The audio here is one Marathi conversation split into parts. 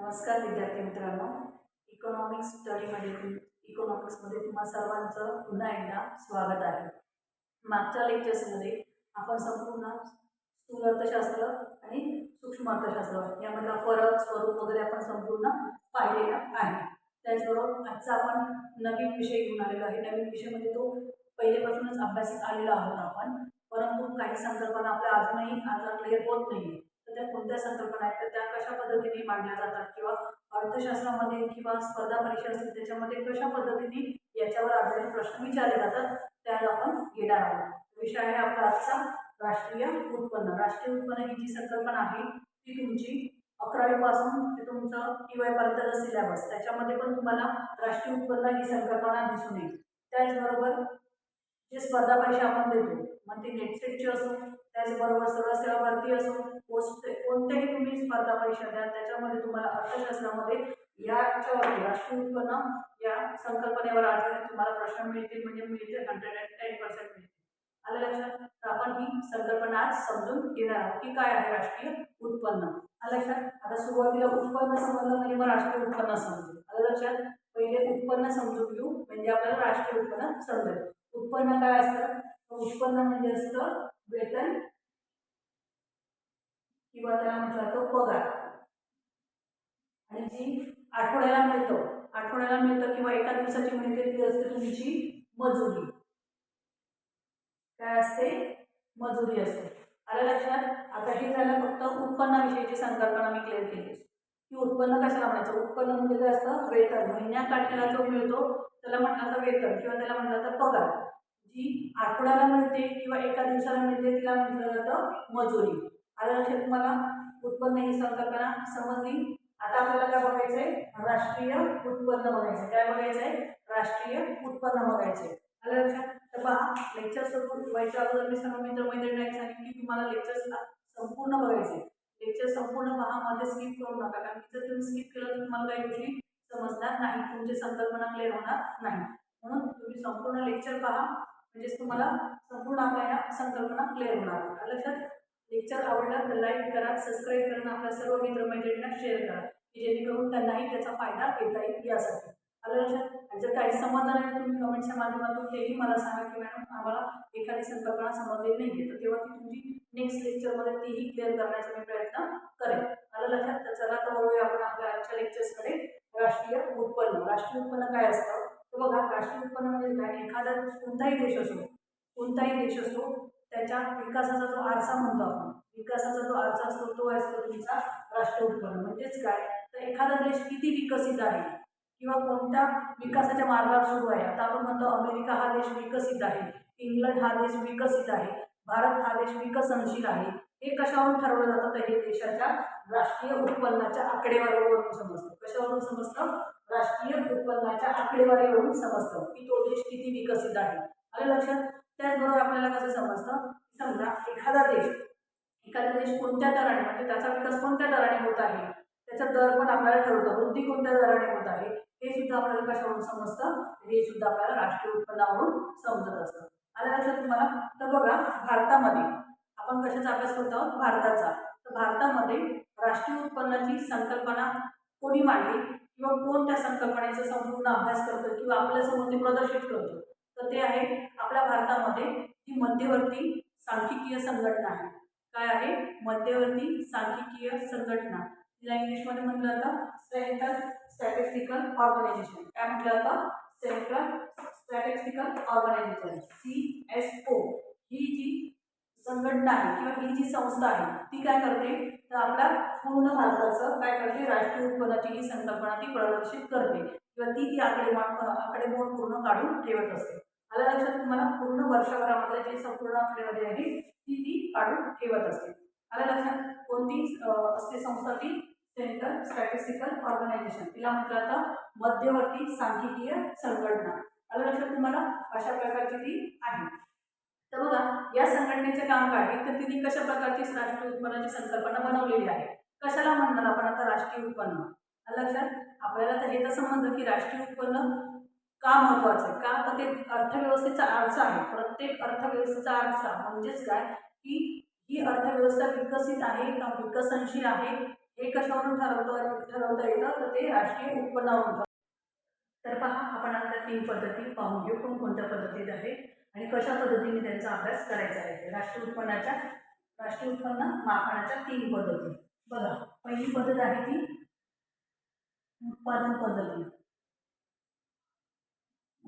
नमस्कार विद्यार्थी मित्रांनो. इकॉनॉमिक्स स्टडीमध्ये इकॉनॉमिक्समध्ये तुम्हा सर्वांचं पुन्हा एकदा स्वागत आहे. मागच्या लेक्चर्समध्ये आपण संपूर्ण स्थूल अर्थशास्त्र आणि सूक्ष्म अर्थशास्त्र यामधला फरक स्वरूप वगैरे आपण संपूर्ण पाहिलेला आहे. त्याचबरोबर आजचा आपण नवीन विषय घेऊन आलेलो आहे. नवीन विषय म्हणजे तो पहिलेपासूनच अभ्यासात आलेला आहोत आपण. परंतु काही संकल्पना आपल्या अजूनही आता क्लिअर होत नाही तर त्या कोणत्या संकल्पना आहेत? तर त्या कशा पद्धतीने मांडल्या जातात? किंवा अर्थशास्त्रामध्ये किंवा स्पर्धा परीक्षा असतील त्याच्यामध्ये कशा पद्धतीने याच्यावर आधारित प्रश्न विचारले जातात? त्याला आपण घेणार आहोत. विषय आहे आपला आजचा राष्ट्रीय उत्पन्न. राष्ट्रीय उत्पन्न ही जी संकल्पना आहे ती तुमची अकरावीपासून ते तुमचं टी वायपर्यंतचा सिलेबस त्याच्यामध्ये पण तुम्हाला राष्ट्रीय उत्पन्न ही संकल्पना दिसून येईल. त्याचबरोबर जे स्पर्धा परीक्षा आपण देतो मग ती नेटसेटची असो त्याचबरोबर सर्व सेवा भरती असो पोस्ट कोणत्याही तुम्ही स्पर्धा परीक्षा द्या त्याच्यामध्ये तुम्हाला अर्थशास्त्रामध्ये याच्यावर राष्ट्रीय उत्पन्न या संकल्पनेवर आधारित तुम्हाला प्रश्न मिळतील म्हणजे मिळतील हंड्रेड अँड टेन पर्सेंट मिळतील. आलं लक्षात? तर आपण ही संकल्पना आज समजून घेणार आहोत की काय आहे राष्ट्रीय उत्पन्न. आलं लक्षात? आता सुरुवातीला उत्पन्न समजलं म्हणजे मग राष्ट्रीय उत्पन्न समजू आलं लक्षात? पहिले उत्पन्न समजून घेऊ म्हणजे आपल्याला राष्ट्रीय उत्पन्न समजेल. उत्पन्न काय असतं? उत्पन्न म्हणजे असतं वेतन किंवा त्याला म्हटला जातं पगार. आणि जी आठवड्याला मिळतो आठवड्याला मिळतं किंवा एका दिवसाची मिळते ती असते तुमची मजुरी. काय असते? मजुरी असते. आलं लक्षात? आता हे झालं फक्त उत्पन्नाविषयीची संकल्पना मी क्लिअर केली. की उत्पन्न कशाला म्हणायचं? उत्पन्न म्हणजे काय असतं? वेतन. महिन्याकाठ्याला जो मिळतो त्याला म्हटलं तर वेतन किंवा त्याला म्हटलं तर पगार. जी आठवड्याला मिळते किंवा एका दिवसाला मिळते तिला म्हटलं जातं मजुरी. आलं लक्षात तुम्हाला उत्पन्न ही संकल्पना समजली आता आपल्याला काय बघायचं आहे राष्ट्रीय उत्पन्न बघायचं आहे. काय बघायचं आहे राष्ट्रीय उत्पन्न बघायचं आलं लक्षात? तर पहा लेक्चर सुरू व्हायच्या अगोदर मी सर्व मित्र मैत्रिणी सांगितलं की तुम्हाला लेक्चर संपूर्ण बघायचे लेक्चर संपूर्ण पहा मध्ये स्किप करू नका. कारण की जर तुम्ही स्किप केलं तर तुम्हाला काही गोष्टी समजणार नाही. तुमची संकल्पना क्लिअर होणार नाही. म्हणून तुम्ही संपूर्ण लेक्चर पहा. म्हणजेच तुम्हाला संपूर्ण आपल्या या संकल्पना क्लिअर होणार. लक्षात? लेक्चर आवडला तर लाईक करा सबस्क्राईब करा आपल्या सर्व मित्रमैत्रिणींना शेअर करा की जेणेकरून त्यांनाही त्याचा फायदा घेता येईल यासाठी. आलं लक्षात? आणि जर काही समजलं नाही तर तुम्ही कमेंटच्या माध्यमातून तेही मला सांगा की मॅडम आम्हाला एखादी संकल्पना समजलेली नाही आहे तर तेव्हा ती तुमची नेक्स्ट लेक्चरमध्ये तीही क्लिअर करण्याचा मी प्रयत्न करेन. आलं लक्षात? तर चला तर वळूया आपण आपल्या आजच्या लेक्चर्सकडे राष्ट्रीय उत्पन्न. राष्ट्रीय उत्पन्न काय असतं? तर बघा राष्ट्रीय उत्पन्न म्हणजे काय? एखादा कोणताही देश असो कोणताही देश असो त्याच्या विकासाचा जो आरसा म्हणतो आपण विकासाचा जो आरसा असतो तो असतो तुमचा राष्ट्रीय उत्पन्न. म्हणजेच काय? तर एखादा देश किती विकसित आहे किंवा कोणत्या विकासाच्या मार्गावर सुरू आहे? आता आपण म्हणतो अमेरिका हा देश विकसित आहे इंग्लंड हा देश विकसित आहे भारत हा देश विकसनशील आहे. हे कशावरून ठरवलं जातं? तर हे देशाच्या राष्ट्रीय उत्पन्नाच्या आकडेवारीवरून समजतं. कशावरून समजतं? राष्ट्रीय उत्पन्नाच्या आकडेवारीवरून समजतं की तो देश किती विकसित आहे. आलं लक्षात? त्याचबरोबर आपल्याला कसं समजतं? समजा एखादा देश एखादा देश कोणत्या दराने म्हणजे त्याचा विकास कोणत्या दराने होत आहे? त्याचा दर पण आपल्याला ठरवतं. वृद्धी कोणत्या दराने होत आहे? हे सुद्धा आपल्याला कशावरून समजतं? हे सुद्धा आपल्याला राष्ट्रीय उत्पन्नावरून समजत असतं. आलं लक्षात तुम्हाला? तर बघा भारतामध्ये आपण कशाचा अभ्यास करतो? आहोत भारताचा. तर भारतामध्ये राष्ट्रीय उत्पन्नाची संकल्पना कोणी मांडली? किंवा कोण त्या संकल्पनेचा संपूर्ण अभ्यास करतो किंवा आपल्यासमोर ते प्रदर्शित करतो तर ते आहे आपल्या भारतामध्ये ही मध्यवर्ती सांख्यिकीय संघटना आहे. काय आहे? मध्यवर्ती सांख्यिकीय संघटना. तिला इंग्लिशमध्ये म्हटलं जातं सेंट्रल स्टॅटिस्टिकल ऑर्गनायझेशन काय म्हटलं जातं? Central statistical organisation C S O ही जी संघटना आहे किंवा ही जी संस्था आहे ती काय करते? तर आपल्या पूर्ण भारताचं काय करते? राष्ट्रीय उत्पन्नाची ही संकल्पना ती प्रदर्शित करते. किंवा ती ती आकडेमोड आकडेमोड पूर्ण काढून ठेवत असते. आलं लक्षात तुम्हाला? पूर्ण वर्षभरामधल्या जी संपूर्ण आकडेवारी आहे ती ती काढून ठेवत असते. आलं लक्षात? कोणती असते संस्था ती? सेंट्रल स्टॅटिस्टिकल ऑर्गनायझेशन तिला म्हटलं आता मध्यवर्ती सांख्यिकीय संघटना. आलं लक्षात तुम्हाला? अशा प्रकारची ती आहे. तर बघा या संघटनेचे काम काय आहे? तर तिने कशा प्रकारची राष्ट्रीय उत्पन्नाची संकल्पना बनवलेली आहे? कशाला म्हणणार आपण आता राष्ट्रीय उत्पन्न? लक्षात? आपल्याला तर हे तर समजलं की राष्ट्रीय उत्पन्न का महत्वाचं आहे? का? तर ते अर्थव्यवस्थेचा आरसा आहे. प्रत्येक अर्थव्यवस्थेचा आरसा म्हणजेच काय? की ही अर्थव्यवस्था विकसित आहे का विकसनशील आहे? हे कशावरून ठरवता ठरवता येतं? तर ते राष्ट्रीय उत्पन्नावरून तर पहा आपण आता तीन पद्धती पाहून घेऊ. कोणकोणत्या पद्धतीत आहे आणि कशा पद्धतीने त्यांचा अभ्यास करायचा आहे? राष्ट्रीय उत्पन्नाच्या राष्ट्रीय उत्पन्न मापनाच्या तीन पद्धती. बघा पहिली पद्धत आहे ती उत्पादन पद्धती.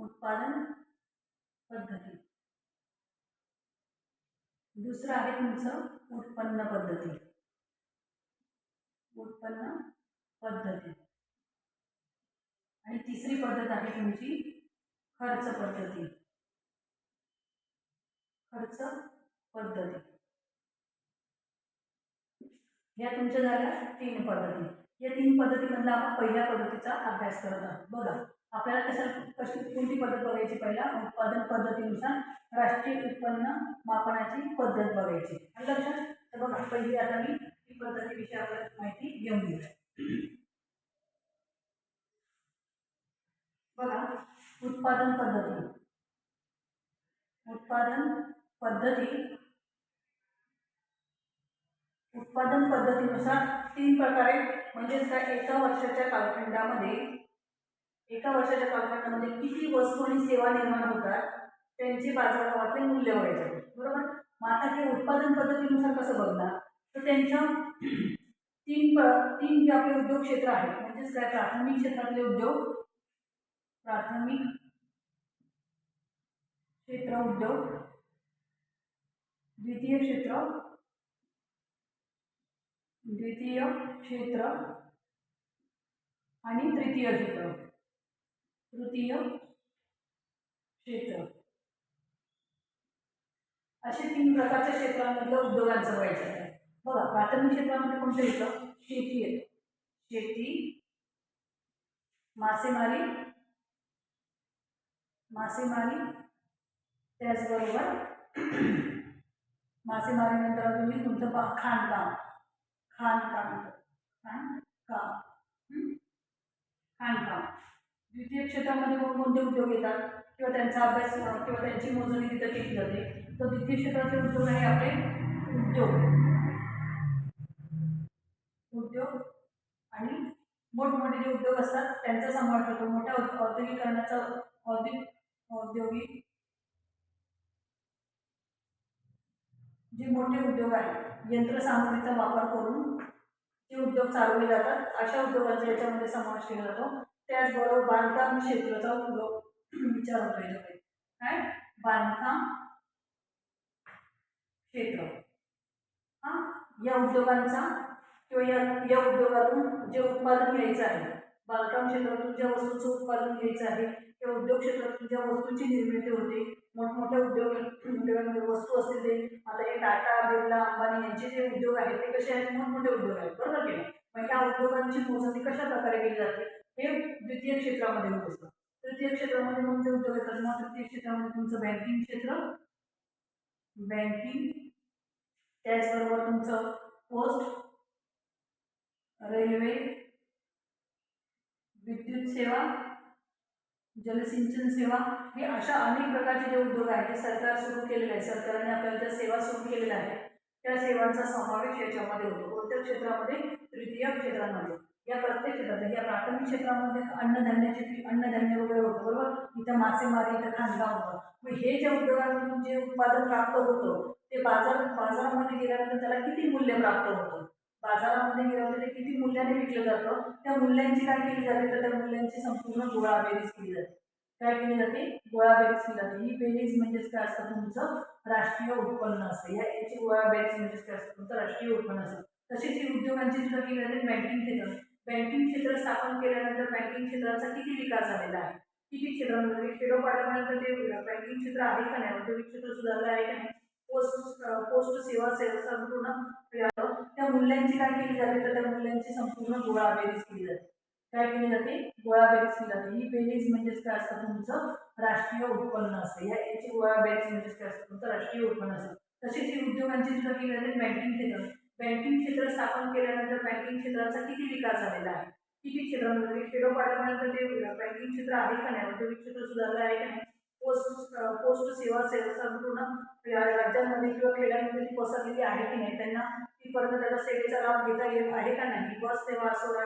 उत्पादन पद्धती. दुसरं आहे तुमचं उत्पन्न पद्धती. उत्पन्न पद्धती. आणि तिसरी पद्धत आहे तुमची खर्च पद्धती. खर्च पद्धती. या तुमच्या झाल्या तीन पद्धती. या तीन पद्धतीमधला आपण पहिल्या पद्धतीचा अभ्यास करत आहोत. बघा. आपल्याला कशाला कशी कोणती पद्धत बघायची पहिला? उत्पादन पद्धतीनुसार राष्ट्रीय उत्पन्न मापनाची पद्धत बघायची. आणि लक्षात तर बघा पहिली आता मी ही पद्धतीविषयी आपल्याला माहिती घेऊन घेऊ बघा उत्पादन पद्धती. उत्पादन पद्धती. उत्पादन पद्धतीनुसार तीन प्रकारे म्हणजेच काय एका वर्षाच्या कालखंडामध्ये एका वर्षाच्या कालखंडामध्ये किती वस्तू आणि सेवा निर्माण होतात त्यांचे बाजारभावातले मूल्य व्हायचे बरोबर? मग आता हे उत्पादन पद्धतीनुसार कसं बघणार? तर त्यांच्या तीन प तीन जे आपले उद्योग क्षेत्र आहेत म्हणजेच काय प्राथमिक क्षेत्रातले उद्योग प्राथमिक क्षेत्र उद्योग द्वितीय क्षेत्र द्वितीय क्षेत्र आणि तृतीय क्षेत्र. तृतीय क्षेत्र. असे तीन प्रकारच्या क्षेत्रांमधलं उद्योगांचं व्हायचं आहे. बघा प्राथमिक क्षेत्रामध्ये कोणतं येतं? शेती येतं. शेती मासेमारी मासेमारी त्याचबरोबर मासेमारीनंतर अजून तुम्ही तुमचं पा खाणकाम. खाणकाम खाणकाम. हं? खाणकाम. द्वितीय क्षेत्रामध्ये कोणकोणते उद्योग येतात? किंवा त्यांचा अभ्यास किंवा त्यांची मोजणी तिथं केली जाते. तर द्वितीय क्षेत्राचे उद्योग आहे आपले उद्योग. उद्योग आणि मोठमोठे जे उद्योग असतात त्यांचा समावेश होतो मोठ्या औद्योगिकरणाचा औद्योगिक औद्योगिक जे मोठे उद्योग आहेत यंत्रसामग्रीचा वापर करून जे उद्योग चालवले जातात अशा उद्योगांचा याच्यामध्ये समावेश केला जातो. त्याचबरोबर बांधकाम क्षेत्राचा विचार होतो याच्यामध्ये काय? बांधकाम क्षेत्र. हा? या उद्योगांचा किंवा या या उद्योगातून जे उत्पादन घ्यायचं आहे बांधकाम क्षेत्रातून ज्या वस्तूचं उत्पादन घ्यायचं आहे त्या उद्योग क्षेत्रातून ज्या वस्तूंची निर्मिती होते मोठमोठ्या उद्योग उद्योगांमध्ये वस्तू असतील ते आता हे टाटा बिर्ला अंबानी यांचे जे उद्योग आहेत ते कसे आहेत? मोठमोठे उद्योग आहेत. बरोबर की मग ह्या उद्योगांची मोजणी कशा प्रकारे केली जाते? हे द्वितीय क्षेत्रामध्ये होत असतं. तृतीय क्षेत्रामध्ये कोणते उद्योग येतात मग तृतीय क्षेत्रामध्ये तुमचं बँकिंग क्षेत्र बँकिंग त्याचबरोबर तुमचं पोस्ट रेल्वे विद्युत सेवा जलसिंचन सेवा हे अशा अनेक प्रकारचे जे उद्योग आहेत ते सरकार सुरू केलेले आहे सरकारने आपल्याला ज्या सेवा सुरू केलेल्या आहेत त्या सेवांचा समावेश याच्यामध्ये होतो. कोणत्या क्षेत्रामध्ये? तृतीय क्षेत्रामध्ये. या प्रत्येक क्षेत्रात या प्राथमिक क्षेत्रामध्ये अन्नधान्याचे पीक अन्नधान्य वगैरे होतं बरोबर? इथं मासेमारी इथं खाणकाम होतं. मग हे ज्या उद्योगांमधून जे उत्पादन प्राप्त होतं ते बाजार बाजारामध्ये गेल्यानंतर त्याला किती मूल्य प्राप्त होतं? बाजारामध्ये गेल्यानंतर ते किती मूल्याने विकलं जातं? त्या मूल्यांची काय केली जाते? तर त्या मूल्यांची संपूर्ण गोळा बेरीज केली जाते. काय केली जाते? गोळा बेरीज केली जाते. ही बेरीज म्हणजेच काय असतं? तुमचं राष्ट्रीय उत्पन्न असतं. या याची गोळा बेरीज म्हणजेच काय असतं? तुमचं राष्ट्रीय उत्पन्न असतं. तसेच ही उद्योगांची सुद्धा केली जाते बँकिंग क्षेत्र बँकिंग क्षेत्र स्थापन केल्यानंतर बँकिंग क्षेत्राचा किती विकास झालेला आहे? किती क्षेत्रांमध्ये म्हणजे खेडोपाड्यापर्यंत ते बँकिंग क्षेत्र आहे का नाही? औद्योगिक क्षेत्र सुधारलं आहे का नाही? पोस्ट पोस्ट सेवा सेवा संपूर्ण त्या मूल्यांची काय केली जाते? तर त्या मूल्यांची संपूर्ण गोळा बेरीज केली जाते. काय केली जाते? गोळा बेरीज केली जाते. ही बेरीज म्हणजेच काय असतं? तुमचं राष्ट्रीय उत्पन्न असतं. या याची गोळा बेरीज म्हणजेच काय असतं? तुमचं राष्ट्रीय उत्पन्न असतं. तसेच ही उद्योगांची सुद्धा केली जाते. बँकिंग क्षेत्र. बँकिंग क्षेत्र स्थापन केल्यानंतर बँकिंग क्षेत्राचा किती विकास झालेला आहे? किती क्षेत्रांमध्ये? खेडोपाड्यापर्यंत ते बँकिंग क्षेत्र आहे का नाही? औद्योगिक क्षेत्र सुधारलं आहे का नाही? पोस्ट पोस्ट सेवा सेवा संपूर्ण राज्यांमध्ये किंवा खेड्यांमध्ये ती पसरलेली आहे की नाही? त्यांना तिथपर्यंत त्याचा सेवेचा लाभ घेता येत आहे का नाही? बस सेवा असो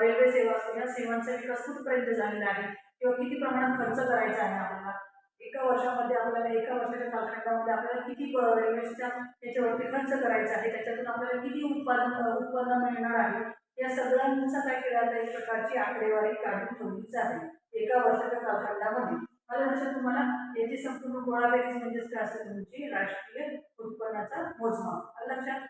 रेल्वे सेवा असो या सेवांचा विकास कुठपर्यंत झालेला आहे? किंवा किती प्रमाणात खर्च करायचा आहे आपल्याला? एका वर्षामध्ये आपल्याला एका वर्षाच्या कालखंडामध्ये आपल्याला किती रेल्वेच्या याच्यावरती खर्च करायचा आहे त्याच्यातून आपल्याला किती उत्पादन उत्पन्न मिळणार आहे या सगळ्यांचा काय केला जातं एक प्रकारची आकडेवारी काढून ठेवली जाते एका वर्षाच्या कालखंडामध्ये. मला लक्षात तुम्हाला? याची संपूर्ण गोळाबेरीज म्हणजेच काय असते तुमची? राष्ट्रीय उत्पन्नाचा मोजमाप. लक्षात?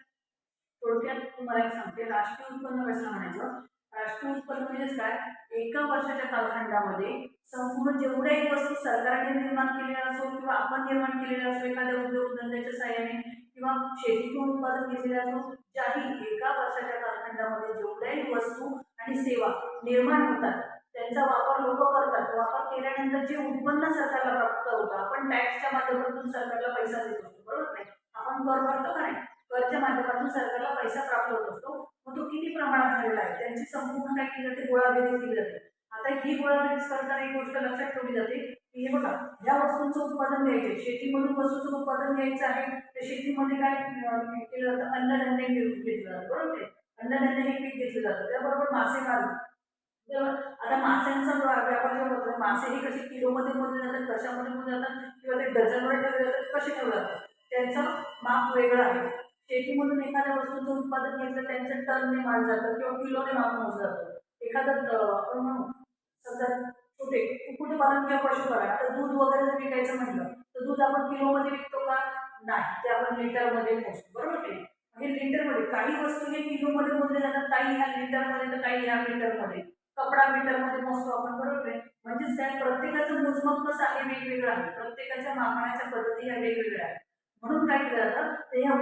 थोडक्यात तुम्हाला एक सांगते. राष्ट्रीय उत्पन्न कसं म्हणायचं. राष्ट्रीय उत्पन्न म्हणजेच काय? एका वर्षाच्या कालखंडामध्ये संपूर्ण जेवढ्याही वस्तू सरकारने निर्माण केलेल्या असो किंवा आपण निर्माण केलेल्या असो एखाद्या उद्योगधंद्याच्या साह्याने किंवा शेतीतून उत्पादन घेतलेल्या असो ज्याही एका वर्षाच्या कालखंडामध्ये जेवढ्याही वस्तू आणि सेवा निर्माण होतात त्यांचा वापर लोक करतात. वापर केल्यानंतर जे उत्पन्न सरकारला प्राप्त होतं आपण टॅक्सच्या माध्यमातून सरकारला पैसा देत असतो. बरोबर नाही? आपण कर भरतो का नाही? करच्या माध्यमातून सरकारला पैसा प्राप्त होत असतो. मग तो किती प्रमाणात झालेला आहे? त्यांची संपूर्ण काय केली जाते गोळाबेरीज केली जाते. आता ही गोळाबेरीज करताना एक गोष्ट लक्षात ठेवली जाते की हे बघा ह्या वस्तूंचं उत्पादन घ्यायचे. शेतीमधून वस्तूचं उत्पादन घ्यायचं आहे. तर शेतीमध्ये काय केलं जातं? अन्नधान्य घेतलं जातं बरोबर आहे? अन्नधान्य हे पीक घेतलं जातं. त्याबरोबर मासेमारी तर आता माशांचा व्यापार जो होतो मासे हे कसे किलोमध्ये मोजले जातात कशामध्ये मोजले जातात? किंवा ते डझनवर ठेवले जातात कसे ठेवले जातात? त्यांचं माप वेगळं आहे. शेतीमधून एखाद्या वस्तूचं उत्पादन घेतलं त्यांचं टनने माल जातं किंवा किलोने माल मोजलं. जातं एखादं आपण म्हणू समजा छोटे कुक्कुटपालन किंवा पशुपालन आता दूध वगैरे जर विकायचं म्हटलं तर दूध आपण किलोमध्ये विकतो का? नाही ते आपण लिटरमध्ये मोजतो. बरोबर की हे लिटरमध्ये काही वस्तू हे किलोमध्ये मोजले जातात काही ह्या लिटरमध्ये तर काही ह्या मीटरमध्ये. कपडा मीटरमध्ये मोजतो आपण बरोबर आहे म्हणजेच काय प्रत्येकाचं मोजमाप कसं आहे वेगवेगळं आहे. प्रत्येकाच्या मापण्याच्या पद्धती ह्या वेगवेगळ्या आहेत. म्हणून काय केलं जातं तर ह्या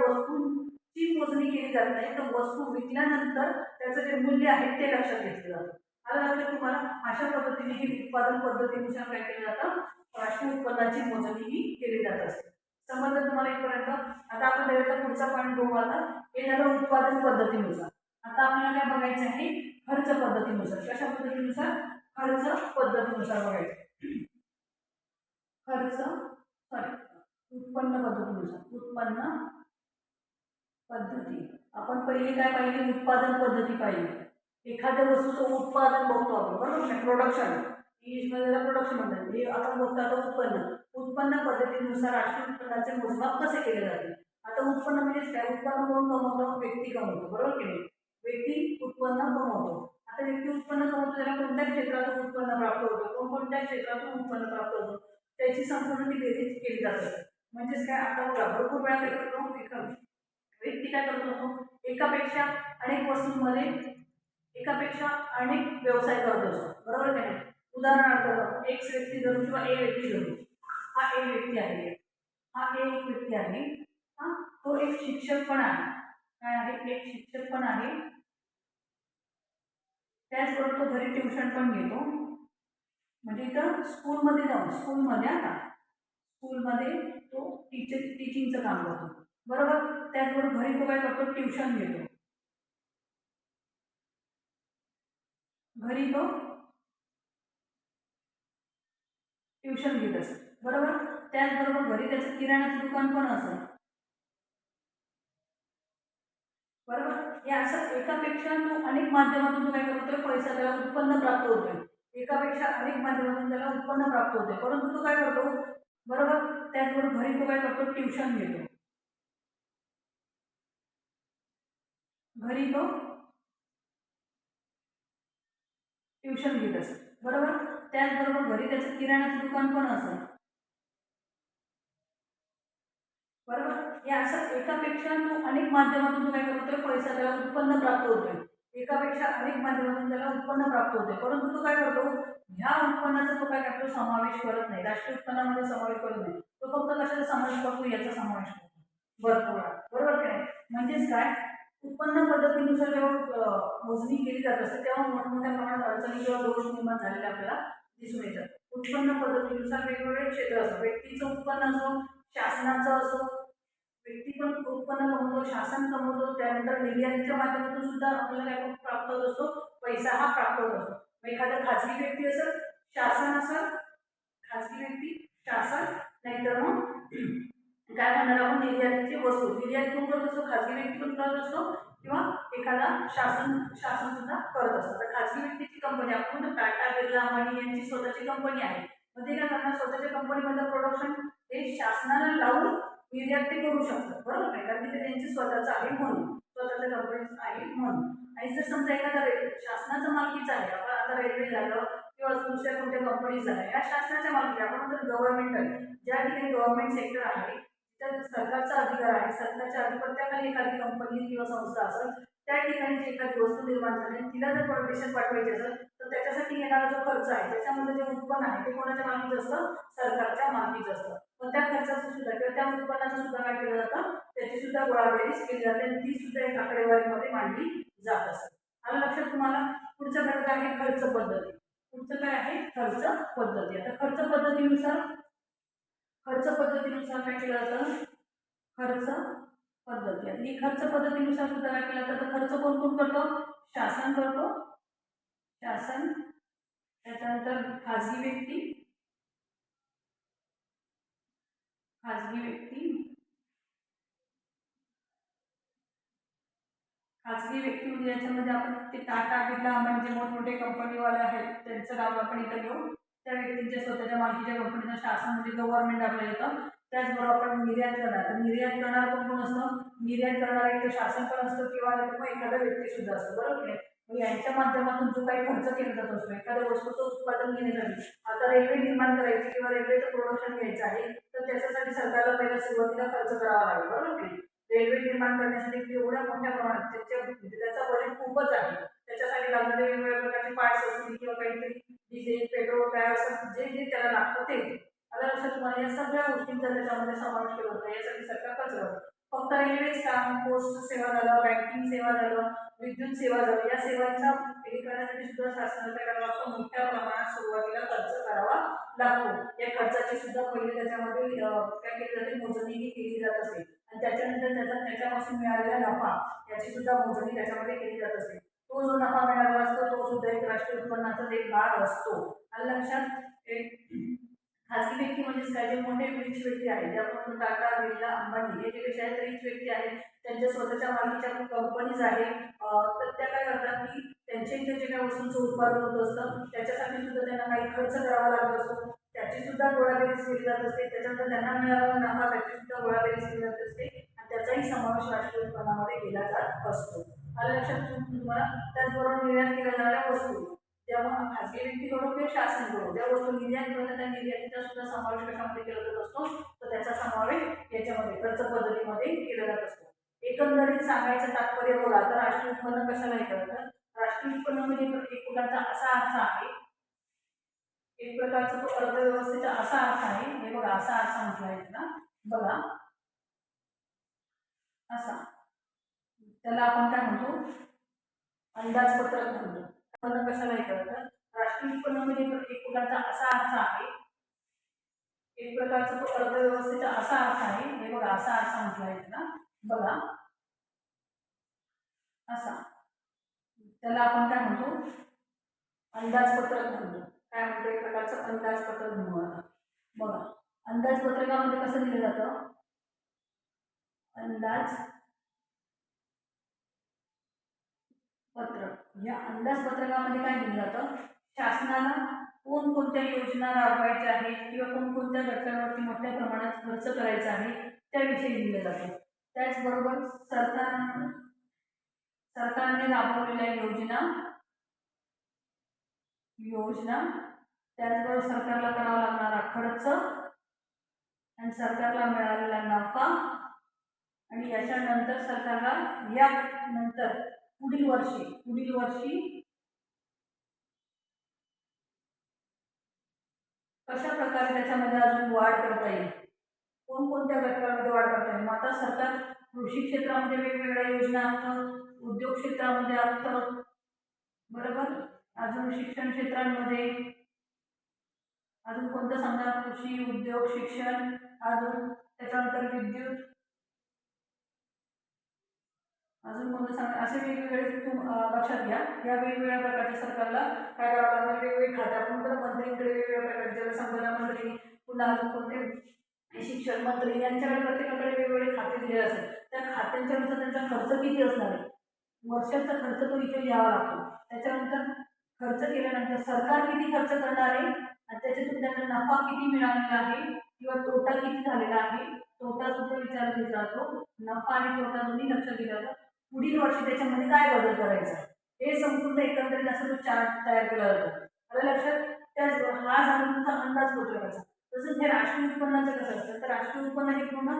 ती मोजणी केली जात नाही. तर वस्तू विकल्यानंतर त्याचं जे मूल्य आहे ते लक्षात घेतलं जातं. आलं लक्षात तुम्हाला? अशा पद्धतीने ही उत्पादन पद्धतीनुसार काय केलं जातं? राष्ट्रीय उत्पन्नाची मोजणी ही केली जात असते. समजलं तुम्हाला इथपर्यंत? आता आपण त्याचा पुढचा पॉईंट बघू आता. हे झालं उत्पादन पद्धतीनुसार. आता आपल्याला काय बघायचं आहे? खर्च पद्धतीनुसार. कशा पद्धतीनुसार? खर्च पद्धतीनुसार बघायचं. खर्च सॉरी उत्पन्न पद्धतीनुसार. उत्पन्न पद्धती. आपण पहिली काय पाहिली? उत्पादन पद्धती पाहिली. एखाद्या वस्तूचं उत्पादन बघतो आपण बरोबर ना प्रोडक्शन इंग्लिशमध्ये त्याला प्रोडक्शन म्हणतात. हे आपण बघतो आता उत्पन्न. उत्पन्न पद्धतीनुसार राष्ट्रीय उत्पन्नाचे मोजमाप कसे केले जाते? आता उत्पन्न म्हणजेच काय? उत्पन्न कोण कमवतो व्यक्ती कमवतो बरोबर की नाही? व्यक्ती उत्पन्न कमवतो. आता व्यक्ती उत्पन्न कमवतो त्याला कोणत्या क्षेत्रातून उत्पन्न प्राप्त होतं? कोणकोणत्या क्षेत्रातून उत्पन्न प्राप्त होतं? त्याची संपूर्ण ती बेरीज केली जाते. म्हणजेच काय? आता भरपूर वेळा काय करतो एका व्यक्ती काय करत असतो एकापेक्षा अनेक वस्तूंमध्ये एकापेक्षा अनेक व्यवसाय करत असतो. बरोबर आहे नाही? उदाहरणार्थ एक्स व्यक्ती धरू किंवा ए व्यक्ती धरू. हा एक व्यक्ती आहे. हा ए एक व्यक्ती आहे. हा तो एक शिक्षक पण आहे. काय आहे? एक शिक्षक पण आहे. त्याचबरोबर तो घरी ट्युशन पण घेतो. म्हणजे इथं स्कूलमध्ये जाऊन स्कूलमध्ये आता स्कूलमध्ये तो टीचर टीचिंगचं काम करतो. बरोबर? त्याचबरोबर घरी तो काय करतो? ट्युशन घेतो. घरी तो ट्युशन घेत असत. बरोबर? त्याचबरोबर घरी त्याचं किराण्याचं दुकान पण असं बरोबर? हे असं एकापेक्षा तो अनेक माध्यमातून तो काय करतोय पैसा त्याला उत्पन्न प्राप्त होतोय. एकापेक्षा अनेक माध्यमातून त्याला उत्पन्न प्राप्त होते परंतु तो काय करतो? बरोबर? त्याचबरोबर घरी तो काय करतो? ट्युशन घेतो. घरी तो ट्युशन घेत असत बरोबर? त्याचबरोबर घरी त्याचं किराण्याचं दुकान पण असं बरोबर? हे असं एकापेक्षा तो अनेक माध्यमातून तो काय करतोय पैसा त्याला उत्पन्न प्राप्त होतोय. एकापेक्षा अनेक माध्यमातून त्याला उत्पन्न प्राप्त होते परंतु तो काय करतो ह्या उत्पन्नाचा तो काय करतो समावेश करत नाही. राष्ट्रीय उत्पन्नामध्ये समावेश करत नाही. तो फक्त कशाचा समावेश करतो? याचा समावेश करतो. भरपूर बरोबर काय म्हणजेच काय? उत्पन्न पद्धतीनुसार जेव्हा मोजणी केली जात असते तेव्हा मोठमोठ्या प्रमाणात अडचणी किंवा दोष निर्माण झालेले आपल्याला दिसून येतात. उत्पन्न पद्धतीनुसार वेगवेगळे क्षेत्र असतात. व्यक्तीचं उत्पन्न असो शासनाचं असो व्यक्ती पण उत्पन्न कमवतो शासन कमवतो त्यानंतर निर्यातीच्या माध्यमातून सुद्धा आपल्याला काय प्राप्त होत असतो पैसा हा प्राप्त होत असतो. मग एखादा खाजगी व्यक्ती असेल शासन असेल खाजगी व्यक्ती शासन नाहीतर मग काय म्हणणार आपण निर्यातीची वस्तू. निर्यात कोण करत असतो खाजगी व्यक्ती पण करत असतो किंवा एखादा शासन शासन सुद्धा करत असतो तर खाजगी व्यक्तीची कंपनी आपण टाटा बिर्ला अंबानी यांची स्वतःची कंपनी आहे. मग ते काय करणार? स्वतःच्या कंपनीमधलं प्रोडक्शन हे शासनाला लावून निर्यात ते करू शकतात. बरोबर नाही कारण की ते त्यांची स्वतःचं आहे म्हणून. स्वतःच्या कंपनी आहे म्हणून. आणि जर समजा एखादा रेल्वे शासनाचं मालकीचं आहे? आपण आता रेल्वे झालं किंवा दुसऱ्या कोणत्या कंपनीज आहे या शासनाच्या मालकी आपण म्हणतो गव्हर्नमेंटल ज्या ठिकाणी गव्हर्नमेंट सेक्टर आहे तर सरकारचा अधिकार आहे. सरकारच्या अधिपत्याखाली एखादी कंपनी किंवा संस्था असेल त्या ठिकाणी जी एखादी वस्तू निर्माण झाली तिला जर परदेशात पाठवायची असेल तर त्याच्यासाठी येणारा जो खर्च आहे त्याच्यामध्ये जे उत्पन्न आहे ते कोणाच्या मागणीचं असतं? सरकारच्या मागणीचं असतं. पण त्या खर्चाचं सुद्धा किंवा त्या उत्पन्नाचं सुद्धा काय केलं जातं? त्याची सुद्धा गोळाबेरीज केली जाते आणि ती सुद्धा एक आकडेवारीमध्ये मांडली जात असते. आलं लक्षात तुम्हाला? पुढचा घटक आहे खर्च पद्धती. पुढचं काय आहे? खर्च पद्धती. आता खर्च पद्धतीनुसार खर्च पद्धतीनुसार काय केलं जातं? खर्च पद्धती. आता ही खर्च पद्धतीनुसार सुद्धा काय केला जातं? तर खर्च कोण कोण करतो? शासन करतो. शासन त्याच्यानंतर खाजगी व्यक्ती. खाजगी व्यक्ती. खाजगी व्यक्ती म्हणजे याच्यामध्ये आपण ते टाटा बिर्ला म्हणजे मोठमोठे कंपनीवाले आहेत त्यांचं नाव आपण इथं घेऊ. त्या व्यक्तींच्या स्वतःच्या मालकीच्या कंपनीचं शासन म्हणजे गव्हर्नमेंट आपल्याला येतं. त्याचबरोबर आपण निर्यात करणार. तर निर्यात करणार कोण कोण असतं? निर्यात करणारा एक तर शासन पण असतं किंवा नाही मग एखादा व्यक्ती सुद्धा असतो. बरोबर आहे मग यांच्या माध्यमातून जो काही खर्च केला जात असतो एखाद्या वस्तूचं उत्पादन घेण्यासाठी. आता रेल्वे निर्माण करायची किंवा रेल्वेचं प्रोडक्शन घ्यायचं आहे तर त्याच्यासाठी सरकारला पहिला सुरुवातीला खर्च करावा लागेल. बरोबर आहे रेल्वे निर्माण करण्यासाठी एवढ्या मोठ्या प्रमाणात त्याच्या म्हणजे त्याचा बजेट खूपच आहे. त्याच्यासाठी लागणारे वेगवेगळ्या प्रकारचे पार्ट्स असतील किंवा काहीतरी डिझेल पेट्रोल काय असं जे जे त्याला लागतं ते. आता असं तुम्हाला या सगळ्या गोष्टींचा त्याच्यामध्ये समावेश केला होता यासाठी सरकार खर्च फक्त रेल्वेच काम पोस्ट सेवा झालं बँकिंग सेवा झालं विद्युत सेवा झालं या सेवांचा हे करण्यासाठी सुद्धा शासनाला करावा लागतो मोठ्या प्रमाणात सुरुवातीला खर्च करावा लागतो. या खर्चाची सुद्धा पहिले त्याच्यामध्ये काय केली जाते? मोजणीही केली जात असते आणि त्याच्यानंतर त्याचा त्याच्यापासून मिळालेला नफा याची सुद्धा मोजणी त्याच्यामध्ये केली जात असते तो जो नफा मिळाला असतो तो सुद्धा एक राष्ट्रीय उत्पन्नाचा एक भाग असतो. आणि लक्षात खासगी खाजगी व्यक्ती म्हणजेच काय? जे मोठे रिच व्यक्ती आहेत जे आपण टाटा बिर्ला अंबानी हे जे कसे आहेत रिच व्यक्ती आहेत त्यांच्या स्वतःच्या मालकीच्या कंपनीज आहे तर त्या काय करतात की त्यांच्या इथे जे काही वस्तूंचं उत्पादन होत असतं त्याच्यासाठी सुद्धा त्यांना काही खर्च करावा लागत असतो. त्याची सुद्धा गोळाबेरीज केली जात असते. त्याच्यानंतर त्यांना मिळालेला नफा त्याची सुद्धा गोळाबेरीज केली जात असते. आणि त्याचाही समावेश राष्ट्रीय उत्पन्नामध्ये केला जात असतो. आलं लक्षात तुम्हाला त्याचबरोबर निर्यात केल्या जाणाऱ्या वस्तू. जेव्हा शासन करून ज्या वस्तू निर्यात करतात त्या निर्यातीचा सुद्धा समावेश कशामध्ये केला जात असतो? तर त्याचा समावेश याच्यामध्ये खर्च पद्धतीमध्ये केला जात असतो. एकंदरीत सांगायचं तात्पर्य बोला तर राष्ट्रीय उत्पन्न कशाला हे करतं राष्ट्रीय उत्पन्न म्हणजे एक प्रकारचा असा अर्थ आहे. एक प्रकारचा तो अर्थव्यवस्थेचा असा अर्थ आहे. हे बघा असा अर्थ म्हटला आहे बघा. असा. त्याला आपण काय म्हणतो? अंदाजपत्रक म्हणतो. उत्पन्न कशाला हे करतं राष्ट्रीय उत्पन्न म्हणजे एक प्रकारचा असा अर्थ आहे. एक प्रकारचा तो अर्थव्यवस्थेचा असा अर्थ आहे. हे बघा असा अर्थ म्हटला आहे त्याला. बघा. असा. त्याला आपण काय म्हणतो? अंदाजपत्रक म्हणतो. काय म्हणतो? एक प्रकारचं अंदाजपत्रक म्हणू आता. बघा. अंदाजपत्रकामध्ये कसं दिलं जातं? अंदाज पत्रक या अंदाजपत्रकामध्ये काय दिलं जातं? शासनाला कोणकोणत्या योजना राबवायच्या आहेत किंवा कोणकोणत्या घटकांवरती मोठ्या प्रमाणात खर्च करायचा आहे त्याविषयी दिलं जातं. त्याचबरोबर सरकार सरकारने राबवलेल्या योजना योजना त्याचबरोबर सरकारला करावा लागणारा खर्च आणि सरकारला मिळालेला नफा आणि याच्यानंतर सरकारला या नंतर पुढील वर्षी पुढील वर्षी कशा प्रकारे त्याच्यामध्ये अजून वाढ करता येईल? कोणकोणत्या घटकामध्ये वाढ करता येईल? मग आता सरकार कृषी क्षेत्रामध्ये वेगवेगळ्या योजना आणतं उद्योग क्षेत्रामध्ये आणतं बरोबर? अजून शिक्षण क्षेत्रांमध्ये अजून कोणतं सांगा? कृषी उद्योग शिक्षण अजून त्याच्यानंतर विद्युत अजून कोणतं सांग असे वेगवेगळे तुम लक्षात घ्या. या वेगवेगळ्या प्रकारच्या सरकारला काय करावं लागणार? वेगवेगळी खाते. आपण तर मंत्रीकडे वेगवेगळ्या प्रकारचे जलसंपदा मंत्री पुन्हा अजून कोणते शिक्षण मंत्री यांच्याकडे प्रत्येकाकडे वेगवेगळे खाते दिले असेल त्या खात्यांच्यानुसार त्यांचा खर्च किती असणार आहे? वर्षाचा खर्च तो इथे लिहावा लागतो. त्याच्यानंतर खर्च केल्यानंतर सरकार किती खर्च करणार आहे? आणि त्याच्यातून त्यांना नफा किती मिळालेला आहे? किंवा तोटा किती झालेला आहे? तोटा सुद्धा विचार केला जातो. नफा आणि तोटा दोन्ही लक्षात दिला जातो. पुढील वर्षी त्याच्यामध्ये काय बदल करायचा? हे संपूर्ण एकंदरीत असं तो चार्ट तयार केला जातो. मला लक्षात त्याच हा झाला तुमचा अंदाज पत्रकाचा तसंच हे राष्ट्रीय उत्पन्नाचं कसं असतं? तर राष्ट्रीय उत्पन्न हे पूर्ण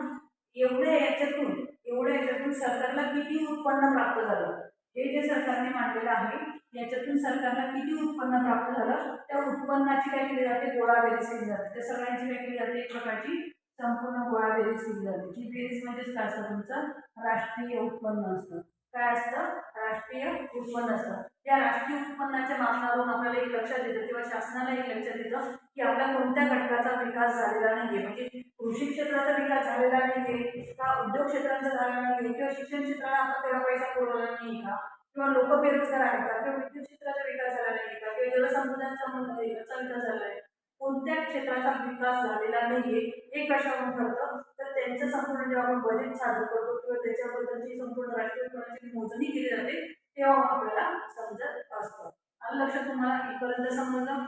एवढ्या याच्यातून एवढ्या याच्यातून सरकारला किती उत्पन्न प्राप्त झालं? हे जे सरकारने मांडलेलं आहे याच्यातून सरकारला किती उत्पन्न प्राप्त झालं? त्या उत्पन्नाची काय केली जाते? गोळा बेरीज केली जाते. त्या सगळ्यांची काय केली जाते? एक प्रकारची संपूर्ण गोळा बेरीज केली जाते. ही बेरीज म्हणजेच काय असतं तुमचं? राष्ट्रीय उत्पन्न असतं. काय असतं? राष्ट्रीय उत्पन्न असतं. त्या राष्ट्रीय उत्पन्नाच्या मापनावरून आपल्याला एक लक्षात येतं किंवा शासनाला एक लक्षात येतं की आपल्या कोणत्या घटकाचा विकास झालेला नाहीये. म्हणजे कृषी क्षेत्राचा विकास झालेला नाहीये का उद्योग क्षेत्राचा झाला नाहीये किंवा शिक्षण क्षेत्राला आपण तेवढा पैसा पुरवला नाही का? किंवा लोक बेरोजगार आहेत का? किंवा विद्युत क्षेत्राचा विकास झाला नाही का? किंवा जलसंपदांचा विकास झाला आहे कोणत्या क्षेत्राचा विकास झालेला नाहीये हे कशावरून ठरतं? तर त्यांचं संपूर्ण जेव्हा आपण बजेट सादर करतो किंवा त्याच्याबद्दलची संपूर्ण राष्ट्रीय मोजणी केली जाते तेव्हा आपल्याला समजत असतं. आणि लक्षात तुम्हाला इथपर्यंत समजलं?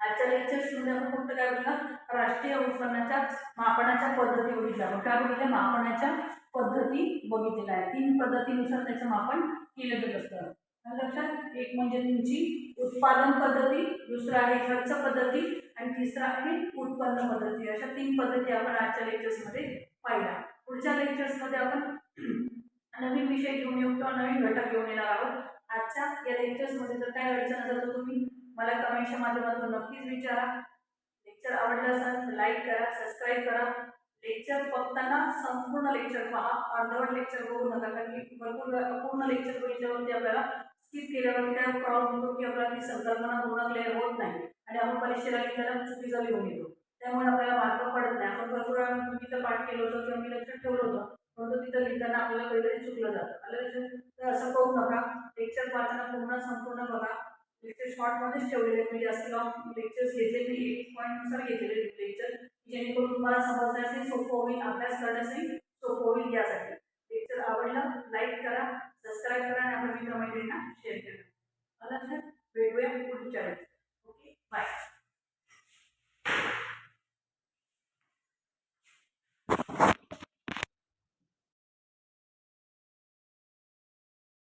आजच्या लेक्चर्समध्ये आपण फक्त काय बघितलं? राष्ट्रीय उत्पन्नाच्या मापनाच्या पद्धती बघितल्या. आपण काय बघितल्या मापनाच्या पद्धती बघितलेल्या आहेत. तीन पद्धतीनुसार त्याचं मापन केलं जात असतं. लक्षात एक म्हणजे तुमची उत्पादन पद्धती दुसरं आहे खर्च पद्धती आणि तिसरं आहे उत्पन्न पद्धती. अशा तीन पद्धती आपण आजच्या लेक्चर्समध्ये पाहिल्या. पुढच्या लेक्चर्समध्ये आपण नवीन विषय घेऊन येऊ किंवा नवीन घटक घेऊन येणार आहोत. आजच्या या लेक्चर्समध्ये जर काय अडचण असेल तर तुम्ही मला कमेंटच्या माध्यमातून नक्कीच विचारा. लेक्चर आवडलं असेल तर लाईक करा सबस्क्राईब करा. लेक्चर बघताना संपूर्ण लेक्चर पहा. अर्धवट लेक्चर बघू नका कारण की भरपूर पूर्ण लेक्चर बघितल्यावरती आपल्याला स्किप केल्यावरती काय प्रॉब्लेम होतो की आपल्याला ती संकल्पना पूर्ण क्लिअर होत नाही. परीक्षेला लिहिताना चुकीचा लिहून येतो त्यामुळे आपल्याला मार्क पडत नाही. आपण भरपूर तिथं पाठ केलं होतं किंवा मी लक्षात ठेवलं होतं. परंतु तिथं लिहिताना आपल्याला कधीतरी चुकलं जातं. आलं तर असं करू नका. लेक्चर पाहताना पूर्ण संपूर्ण बघा. लेक्चर शॉर्टमध्येच ठेवलेले म्हणजे जास्त लॉंग लेक्चर्स घेतले मी. एक पॉईंटनुसार घेतलेले लेक्चर. जेणेकरून तुम्हाला समजण्यासही सोपं होईल. अभ्यास करण्यासही सोपं होईल यासाठी. लेक्चर आवडलं लाईक करा सबस्क्राईब करा आणि आपल्या मित्रमैत्रिणींना शेअर करा. मला भेटूया पुढच्या वेळेस. Okay bye you